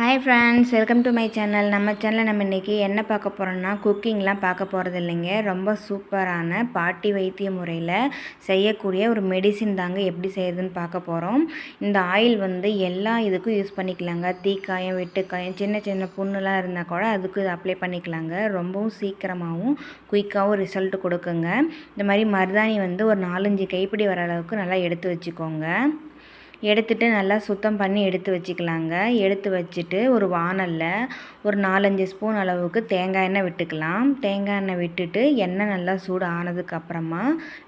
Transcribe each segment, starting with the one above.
Hi friends welcome to my channel நம்ம சேனலில் நம்ம இன்றைக்கி என்ன பார்க்க போகிறோம்னா குக்கிங்லாம் பார்க்க போகிறது இல்லைங்க. ரொம்ப சூப்பரான பாட்டி வைத்திய முறையில் செய்யக்கூடிய ஒரு மெடிசின் தாங்க எப்படி செய்யுதுன்னு பார்க்க போகிறோம் இந்த ஆயில் வந்து எல்லா இதுக்கும் யூஸ் பண்ணிக்கலாங்க. தீக்காயம் வெட்டுக்காயம் சின்ன சின்ன புண்ணுலாம் இருந்தால் கூட அதுக்கு இது அப்ளை பண்ணிக்கலாங்க. ரொம்பவும் சீக்கிரமாகவும் குயிக்காகவும் ரிசல்ட் கொடுக்குங்க. இந்த மாதிரி மருதாணி வந்து ஒரு நாலஞ்சு கைப்பிடி வர அளவுக்கு நல்லா எடுத்து வச்சுக்கோங்க. எடுத்துட்டு நல்லா சுத்தம் பண்ணி எடுத்து வச்சுக்கலாங்க. எடுத்து வச்சுட்டு ஒரு வானலில் ஒரு நாலஞ்சு ஸ்பூன் அளவுக்கு தேங்காய் எண்ணெய் விட்டுக்கலாம். தேங்காய் எண்ணெய் விட்டுட்டு எண்ணெய் நல்லா சூடு ஆனதுக்கப்புறமா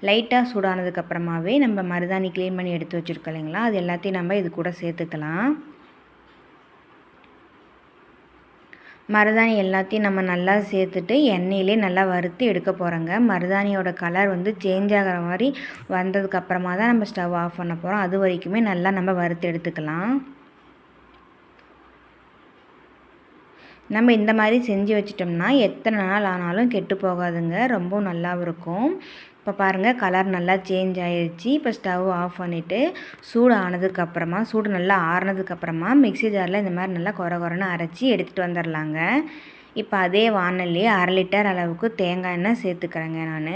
லைட்டாக சூடானதுக்கப்புறமாவே நம்ம மருதாணி க்ளீன் பண்ணி எடுத்து வச்சுருக்கோம் இல்லைங்களா? அது எல்லாத்தையும் நம்ம இது கூட சேர்த்துக்கலாம். மருதாணி எல்லாத்தையும் நம்ம நல்லா சேர்த்துட்டு எண்ணெயிலே நல்லா வறுத்து எடுக்க போகிறோங்க மருதாணியோட கலர் வந்து சேஞ்ச் ஆகிற மாதிரி வந்ததுக்கப்புறமா தான் நம்ம ஸ்டவ் ஆஃப் பண்ண போகிறோம் அது வரைக்குமே நல்லா நம்ம வறுத்து எடுத்துக்கலாம். நம்ம இந்த மாதிரி செஞ்சு வச்சிட்டோம்னா எத்தனை நாள் ஆனாலும் கெட்டு போகாதுங்க. ரொம்ப நல்லாவும் இருக்கும். இப்போ பாருங்கள் கலர் நல்லா சேஞ்ச் ஆகிடுச்சு இப்போ ஸ்டவ் ஆஃப் பண்ணிவிட்டு சூடு ஆனதுக்கப்புறமா சூடு நல்லா ஆறுனதுக்கப்புறமா மிக்சி ஜாரில் இந்த மாதிரி நல்லா குறை குறைன்னு அரைச்சி எடுத்துகிட்டு வந்துடலாங்க இப்போ அதே வானல்லையே அரை லிட்டர் அளவுக்கு தேங்காய் எண்ணெய் சேர்த்துக்கிறேங்க நான்.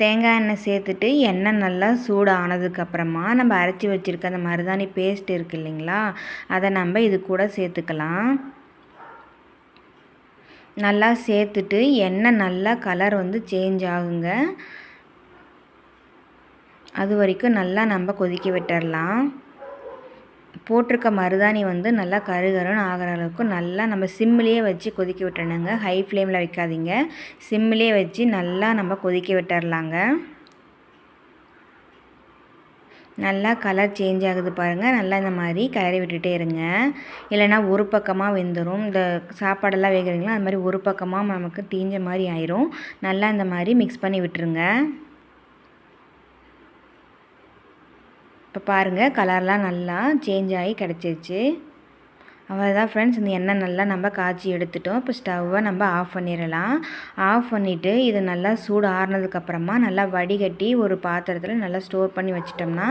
தேங்காய் எண்ணெய் சேர்த்துட்டு எண்ணெய் நல்லா சூடானதுக்கப்புறமா நம்ம அரைச்சி வச்சுருக்க அந்த மருதாணி பேஸ்ட் இருக்குது இல்லைங்களா? அதை நம்ம இது கூட சேர்த்துக்கலாம். நல்லா சேர்த்துட்டு எண்ணெய் நல்லா கலர் வந்து சேஞ்ச் ஆகுங்க. அது வரைக்கும் நல்லா நம்ம கொதிக்க விட்டுடலாம் போட்டிருக்க மருதாணி வந்து நல்லா கருகருன்னு ஆகிற அளவுக்கு நல்லா நம்ம சிம்மிலேயே வச்சு கொதிக்க விட்டுறணுங்க. ஹை ஃப்ளேமில் வைக்காதீங்க. சிம்மிலே வச்சு நல்லா நம்ம கொதிக்க விட்டுறலாங்க. நல்லா கலர் சேஞ்ச் ஆகுது பாருங்கள் நல்லா இந்த மாதிரி கிளறி விட்டுட்டே இருங்க. இல்லைனா ஒரு பக்கமாக வெந்துடும் இந்த சாப்பாடெல்லாம் வேகிறீங்களா? அது மாதிரி ஒரு பக்கமாக நமக்கு தீஞ்ச மாதிரி ஆயிரும். நல்லா இந்த மாதிரி மிக்ஸ் பண்ணி விட்டுருங்க. இப்போ பாருங்கள் கலர்லாம் நல்லா சேஞ்ச் ஆகி கிடச்சிருச்சு. அவ்வளோதான் ஃப்ரெண்ட்ஸ் இந்த எண்ணெய் நல்லா நம்ம காய்ச்சி எடுத்துட்டோம். இப்போ ஸ்டவ்வை நம்ம ஆஃப் பண்ணிடலாம். ஆஃப் பண்ணிவிட்டு இது நல்லா சூடு ஆறுனதுக்கப்புறமா நல்லா வடிகட்டி ஒரு பாத்திரத்தில் நல்லா ஸ்டோர் பண்ணி வச்சிட்டோம்னா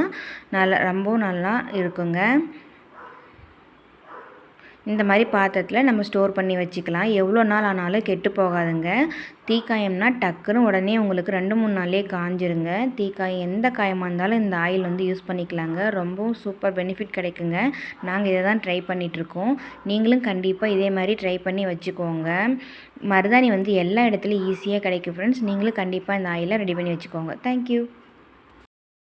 நல்லா ரொம்பவும் நல்லா இருக்குங்க. இந்த மாதிரி பாத்திரத்தில் நம்ம ஸ்டோர் பண்ணி வச்சுக்கலாம். எவ்வளோ நாள் ஆனாலும் கெட்டு போகாதுங்க. தீக்காயம்னா டக்குன்னு உடனே உங்களுக்கு ரெண்டு மூணு நாளே காஞ்சிருங்க. தீக்காயம் எந்த காயமாக இருந்தாலும் இந்த ஆயில் வந்து யூஸ் பண்ணிக்கலாங்க. ரொம்பவும் சூப்பர் பெனிஃபிட் கிடைக்குங்க. நாங்கள் இதை தான் ட்ரை பண்ணிகிட்ருக்கோம் நீங்களும் கண்டிப்பாக இதே மாதிரி ட்ரை பண்ணி வச்சுக்கோங்க. மருதாணி வந்து எல்லா இடத்துலையும் ஈஸியாக கிடைக்கும் ஃப்ரெண்ட்ஸ் நீங்களும் கண்டிப்பாக இந்த ஆயிலை ரெடி பண்ணி வச்சுக்கோங்க. தேங்க்யூ